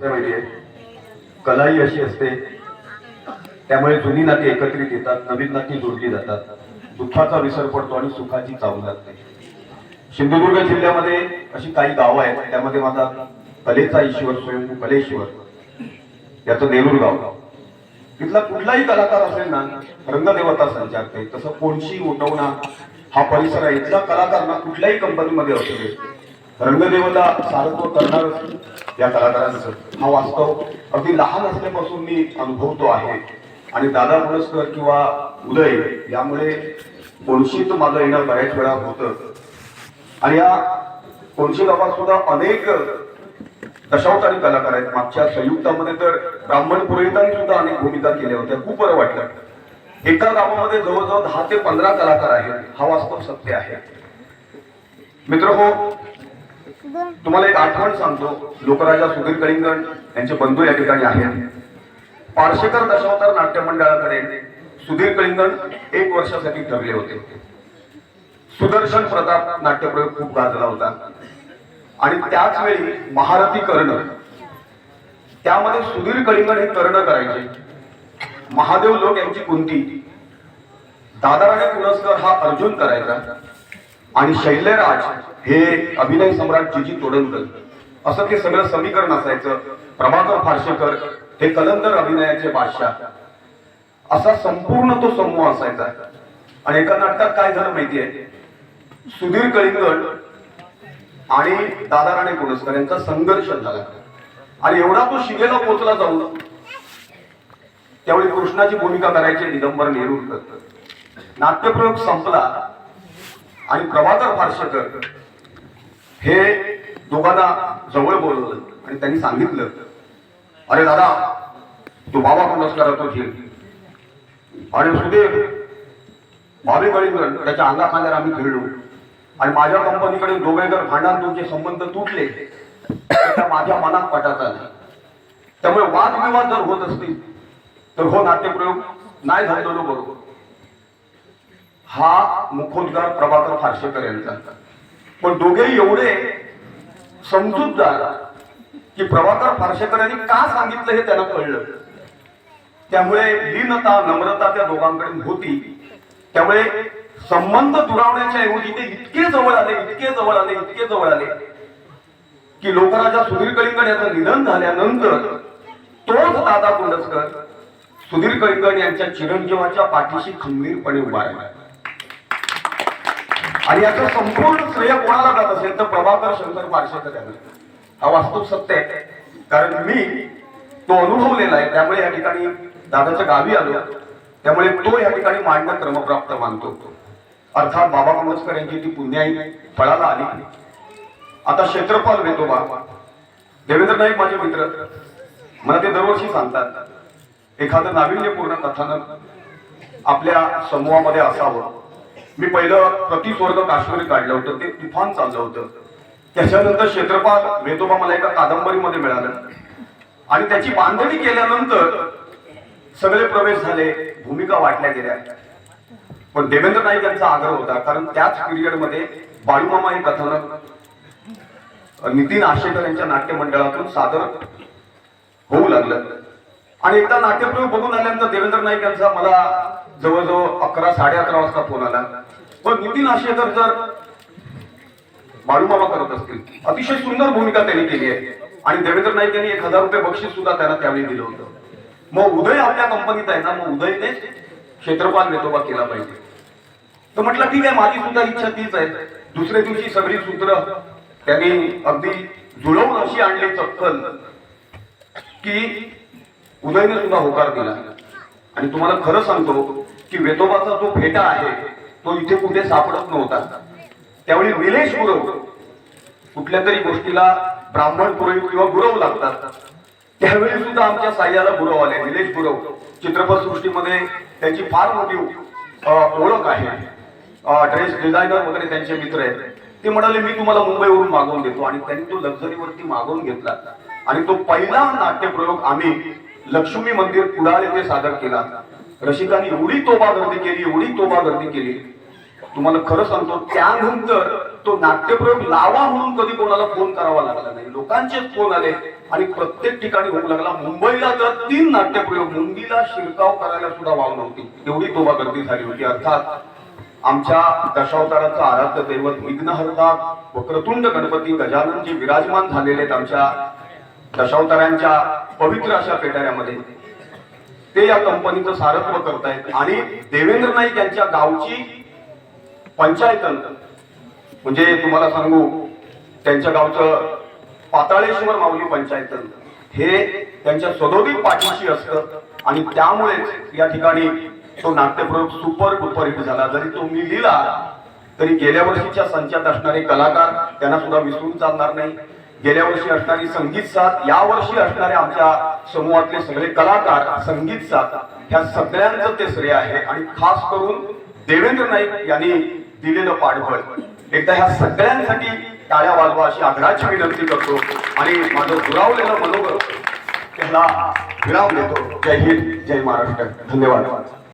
माहितीये कला ही अशी असते. त्यामुळे जुनी नाती एकत्रित येतात नवीन नाती जोडली जातात. दुःखाचा विसर पडतो आणि सुखाची चावल लागते सिंधुदुर्ग जिल्ह्यामध्ये अशी काही गावं आहेत. त्यामध्ये माझा कलेचा ईश्वर स्वयंभू कलेश्वर. याचं नेरूर गाव. तिथला कुठलाही कलाकार असेल ना रंगदेवता संचारते तसं कोणशी उठवणा हा परिसर आहे. इथला कलाकार ना कुठल्याही कंपनीमध्ये असू दे. रंगदेवता सारत्व करणारच. या कलाकारांचं. हा वास्तव अगदी लहान असल्यापासून मी अनुभवतो आहे. आणि दादा पुरस्कर किंवा उदय यामुळे कोणशीत माझं येणं बऱ्याच वेळा होतं. आणि या कोणशी गावात सुद्धा अनेक दशावतारी कलाकार आहेत. मागच्या संयुक्तामध्ये तर ब्राह्मण पुरोहितांनी सुद्धा अनेक भूमिका केल्या होत्या. खूप बरं वाटलं. एका गावामध्ये जवळजवळ दहा ते पंधरा कलाकार आहेत. हा वास्तव सत्य आहे. मित्र हो तुम्हाला एक आठवण सांगतो. लोकराजा सुधीर कलिंगण यांचे बंधू या ठिकाणी आहेत. पारशेकर दशावतार नाट्य मंडळाकडे सुधीर कलिंगण एक वर्षासाठी ठरले होते. सुदर्शन प्रताप नाट्यप्रयोग खूप गाजला होता. आणि त्याच वेळी महारथी कर्ण त्यामध्ये सुधीर कलिंगण हे कर्ण करायचे. महादेव लोक यांची कुंती दादाराणे पुरस्कार हा अर्जुन करायचा. आणि शैल्यराज हे अभिनय सम्राट जिजी तोडणकर असं ते सगळं समीकरण असायचं. प्रभाकर फारशेकर हे कलंदर अभिनयाचे बादशाह. असा संपूर्ण तो समूह असायचा. आणि एका नाटकात काय झालं माहितीये? सुधीर कळिंगड आणि दादा राणे पुरस्कार यांचा संघर्ष झाला. आणि एवढा तो शिगेला पोचला जाऊन त्यावेळी कृष्णाची भूमिका करायचे दिगंबर नेरुरकर नाट्यप्रयोग संपला. आणि प्रभाकर फारशेकर हे दोघांना जवळ बोलवलं आणि त्यांनी सांगितलं अरे दादा तू बाबा पुरस्कारातो घेईल आणि सुदेव भावी कळींगण त्याच्या अंगाखांद्यावर आम्ही खेळलो. आणि माझ्या कंपनीकडे दोघेकर भांडण तुमचे संबंध तुटले तर त्या माझ्या मनात पटाचा आले त्यामुळे वादविवाद जर होत असतील तर हो नाट्यप्रयोग नाही झालेलो बरोबर. हा मुखोद्गार प्रभाकर फारशेकर यांचा पण दोघेही एवढे समजूतदार की प्रभाकर फारशेकर यांनी का सांगितलं हे त्यांना कळलं. त्यामुळे लीनता नम्रता त्या दोघांकडे होती. त्यामुळे संबंध दुरावण्याच्या ऐवजी ते इतके जवळ आले इतके जवळ आले इतके जवळ आले की लोकराजा सुधीर कलिंगण याचं निधन झाल्यानंतर तोच दादा कुंडसकर सुधीर कलिंगण यांच्या चिरंजीवाच्या पाठीशी खंबीरपणे उभा राहिला. आणि याचं संपूर्ण श्रेय कोणाला जात असेल तर प्रभाकर शंकर पार्शेकर यांना हा वास्तव सत्य आहे. कारण मी तो अनुभवलेला आहे. त्यामुळे या ठिकाणी दादाच्या गावी आलो. त्यामुळे तो या ठिकाणी मांडणं क्रमप्राप्त मानतो. अर्थात बाबा आंबेडकर यांची ती पुण्याई फळाला आली. आता क्षेत्रपाल वेतोबा देवेंद्र नाईक माझे मित्र. मला ते दरवर्षी सांगतात. एखादं नाविन्यपूर्ण कथानक आपल्या समूहामध्ये असावं. मी पहिलं प्रतिस्वर्ग काश्मीर काढलं होतं ते तुफान चाललं होतं. त्याच्यानंतर क्षेत्रपाल मेतोबा मला एका कादंबरीमध्ये मिळालं. आणि त्याची बांधणी केल्यानंतर सगळे प्रवेश झाले भूमिका वाटल्या गेल्या. पण देवेंद्र नाईक यांचा आग्रह होता कारण त्याच पिरियडमध्ये बाळूमामा हे कथानक नितीन आशेकर यांच्या नाट्य मंडळातून सादर होऊ लागलं. आणि एकदा नाट्यप्रयोग बघून आल्यानंतर देवेंद्र नाईक यांचा मला जवळजवळ अकरा साडे अकरा वाजता फोन आला. पण नितीन आशेकर जर बाळूमामा करत असतील अतिशय सुंदर भूमिका त्यांनी केली आहे. आणि देवेंद्र नाईक यांनी एक हजार रुपये बक्षीस सुद्धा त्यांना त्यावेळी दिलं होतं. मग उदय आपल्या कंपनीत आहे ना मग उदयने क्षेत्रपाल वेतोबा केला पाहिजे. तर म्हटलं ठीक आहे माझी सुद्धा इच्छा तीच आहे. दुसऱ्या दिवशी सगळी सूत्र त्यांनी अगदी जुळवून अशी आणली चक्कल की उदयने सुद्धा होकार दिला. आणि तुम्हाला खरं सांगतो की वेतोबाचा जो फेटा आहे तो इथे कुठे सापडत नव्हता. त्यावेळी विलेश गुरव कुठल्या तरी गोष्टीला ब्राह्मण पुरोहित किंवा गुरव लागतात. त्यावेळी सुद्धा आमच्या साह्याला गुरव आले. निलेश गुरव चित्रपट सृष्टीमध्ये त्यांची फार मोठी ओळख आहे. ड्रेस डिझायनर वगैरे त्यांचे मित्र आहेत. ते म्हणाले मी तुम्हाला मुंबईवरून मागवून देतो. आणि त्यांनी तो लक्झरीवरती मागवून घेतला. आणि तो पहिला नाट्यप्रयोग आम्ही लक्ष्मी मंदिर कुडाळ येथे सादर केला. रसिकांनी एवढी तोबा गर्दी केली एवढी तोबा गर्दी केली. तुम्हाला खरं सांगतो त्यानंतर तो नाट्यप्रयोग लावा म्हणून कधी कोणाला फोन करावा लागला नाही. लोकांचे फोन आले आणि प्रत्येक ठिकाणी होऊ लागला. मुंबईला तर तीन नाट्यप्रयोग मुंबईला शिरकाव करायला सुद्धा वाव नव्हती. एवढी तोबा गर्दी झाली होती. अर्थात आमच्या दशावताराचं आराध्य दैवत विघ्नहर्ता वक्रतुंड गणपती गजानन जे विराजमान झालेले आहेत आमच्या दशावतारांच्या पवित्र अशा पेटाऱ्यामध्ये. ते या कंपनीचं सारत्व करतायत. आणि देवेंद्र नाईक यांच्या गावची पंचायत म्हणजे तुम्हाला सांगू त्यांच्या गावचं पाताळेश्वर माऊली पंचायत हे त्यांच्या सदोदित पाठीशी असतं. आणि त्यामुळेच या ठिकाणी तो नाट्यप्रयोग सुपर डुपर हिट झाला. जरी तो मी लिहिला तरी गेल्या वर्षीच्या संचात असणारे कलाकार त्यांना सुद्धा विसरून चालणार नाही. गेल्या वर्षी असणारी संगीत साथ या वर्षी असणारे आमच्या समूहातले सगळे कलाकार संगीत साथ ह्या सगळ्यांचं ते श्रेय आहे. आणि खास करून देवेंद्र नाईक यांनी दिलेलं पाठबळ. एकदा ह्या सगळ्यांसाठी टाळ्या वाजवा अशी आग्रहाची विनंती करतो. आणि माझं दुरावलेलं मनोबल त्याला विराम देतो. जय हिंद जय महाराष्ट्र. धन्यवाद.